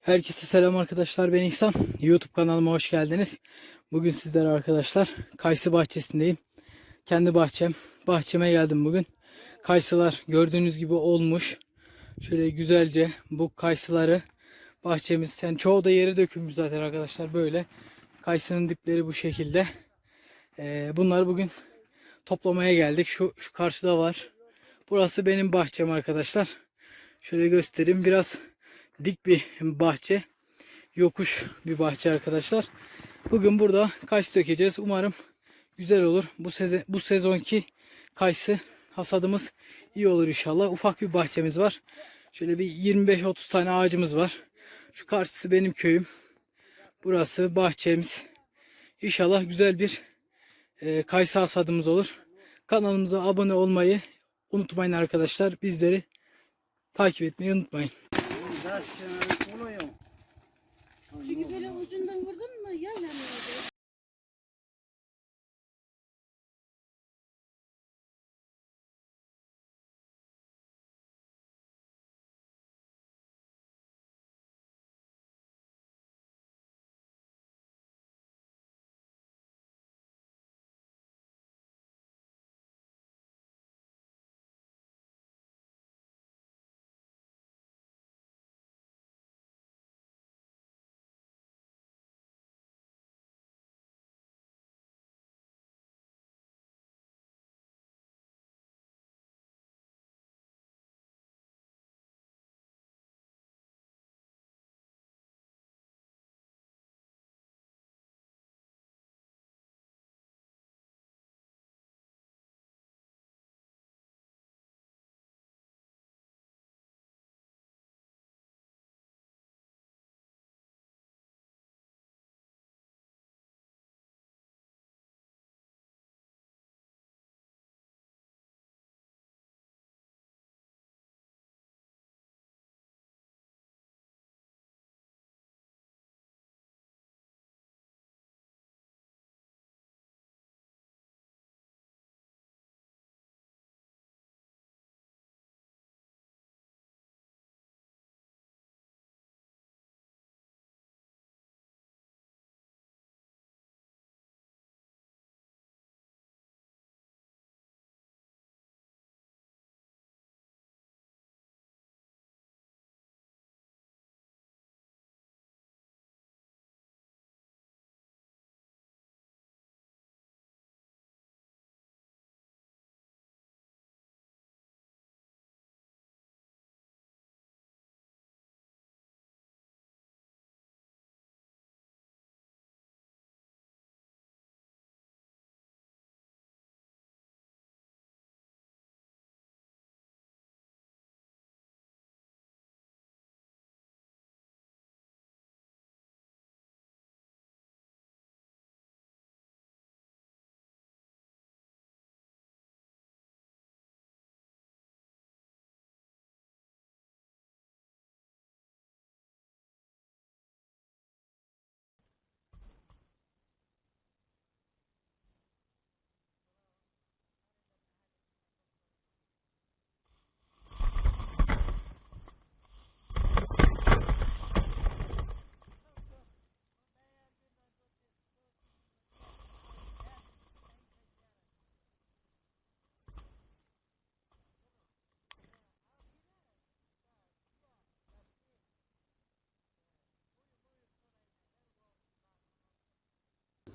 Herkese selam arkadaşlar ben İhsan. YouTube kanalıma hoş geldiniz. Bugün sizlere arkadaşlar kayısı bahçesindeyim. Kendi bahçem. Bahçeme geldim bugün. Kayısılar gördüğünüz gibi olmuş. Şöyle güzelce bu kayısıları bahçemiz yani çoğu da yere dökülmüş zaten arkadaşlar böyle. Kayısının dipleri bu şekilde. Ee, bunları bugün toplamaya geldik. Şu, şu karşıda var. Burası benim bahçem arkadaşlar. Şöyle göstereyim. Biraz dik bir bahçe. Yokuş bir bahçe arkadaşlar. Bugün burada kayısı dökeceğiz. Umarım güzel olur. Bu sezon, bu sezonki kayısı hasadımız iyi olur inşallah. Ufak bir bahçemiz var. Şöyle bir 25-30 tane ağacımız var. Şu karşısı benim köyüm. Burası bahçemiz. İnşallah güzel bir e, kayısı hasadımız olur. Kanalımıza abone olmayı unutmayın arkadaşlar. Bizleri takip etmeyi unutmayın. Çünkü böyle ucundan vurdun mu yaylanıyor.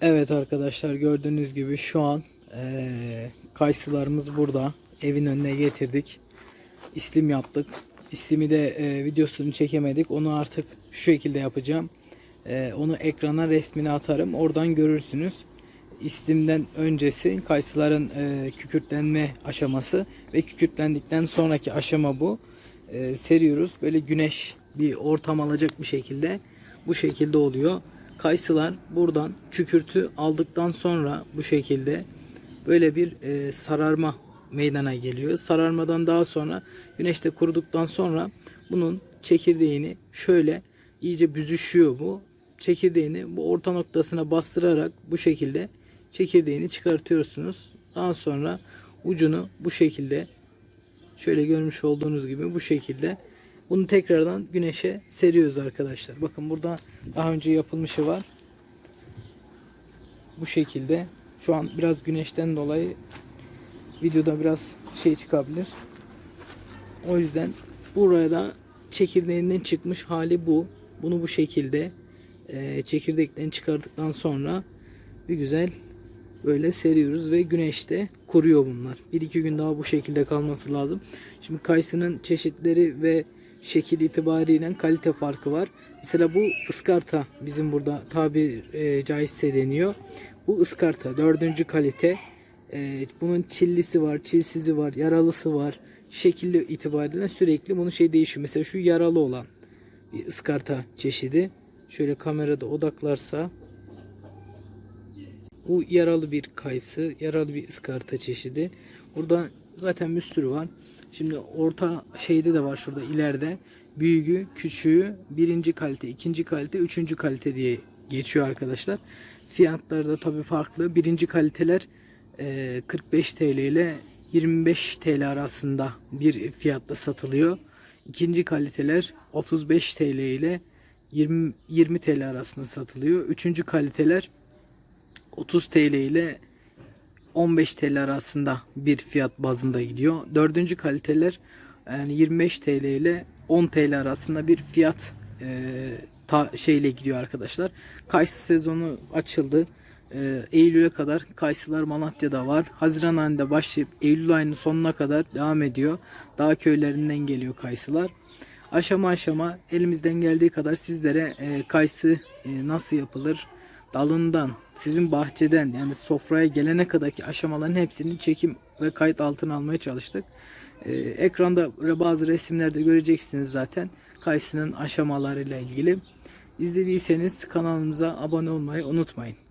Evet arkadaşlar gördüğünüz gibi şu an eee kayısılarımız burada. Evin önüne getirdik. İslim yaptık. İslimi de eee, videosunu çekemedik. Onu artık şu şekilde yapacağım. Eee, onu ekrana resmini atarım. Oradan görürsünüz. İslimden öncesi kayısıların eee, kükürtlenme aşaması ve kükürtlendikten sonraki aşama bu. Eee, seriyoruz. Böyle güneş bir ortam alacak bir şekilde bu şekilde oluyor. Kayısılar buradan kükürtü aldıktan sonra bu şekilde böyle bir e, sararma meydana geliyor. Sararmadan daha sonra güneşte kuruduktan sonra bunun çekirdeğini şöyle iyice büzüşüyor bu. Çekirdeğini bu orta noktasına bastırarak bu şekilde çekirdeğini çıkartıyorsunuz. Daha sonra ucunu bu şekilde şöyle görmüş olduğunuz gibi bu şekilde Bunu tekrardan güneşe seriyoruz arkadaşlar. Bakın burada daha önce yapılmışı var. Bu şekilde. Şu an biraz güneşten dolayı videoda biraz şey çıkabilir. O yüzden buraya da çekirdeğinden çıkmış hali bu. Bunu bu şekilde e, çekirdekten çıkardıktan sonra bir güzel böyle seriyoruz ve güneşte kuruyor bunlar. 1-2 gün daha bu şekilde kalması lazım. Şimdi kayısının çeşitleri ve şekil itibariyle kalite farkı var. Mesela bu ıskarta bizim burada tabir e, caizse deniyor. Bu ıskarta dördüncü kalite. E, bunun çillisi var, çilsizi var, yaralısı var. Şekilli itibariyle sürekli bunun şey değişiyor. Mesela şu yaralı olan ıskarta çeşidi. Şöyle kamerada odaklarsa bu yaralı bir kayısı, yaralı bir ıskarta çeşidi. Burada zaten bir sürü var. Şimdi orta şeyde de var şurada ileride. Büyüğü, küçüğü, birinci kalite, ikinci kalite, üçüncü kalite diye geçiyor arkadaşlar. Fiyatları da tabi farklı. Birinci kaliteler e, 45 TL ile 25 TL arasında bir fiyatta satılıyor. İkinci kaliteler 35 TL ile 20, 20 TL arasında satılıyor. Üçüncü kaliteler 30 TL ile 15 TL arasında bir fiyat bazında gidiyor. Dördüncü kaliteler yani 25 TL ile 10 TL arasında bir fiyat e, ta, şeyle gidiyor arkadaşlar. Kayısı sezonu açıldı. E, Eylül'e kadar kayısılar Malatya'da var. Haziran ayında başlayıp Eylül ayının sonuna kadar devam ediyor. Dağ köylerinden geliyor kayısılar. Aşama aşama elimizden geldiği kadar sizlere e, kayısı e, nasıl yapılır, dalından, sizin bahçeden yani sofraya gelene kadarki aşamaların hepsini çekim ve kayıt altına almaya çalıştık. Ee, ekranda bazı resimlerde göreceksiniz zaten kayısının aşamalarıyla ilgili. İzlediyseniz kanalımıza abone olmayı unutmayın.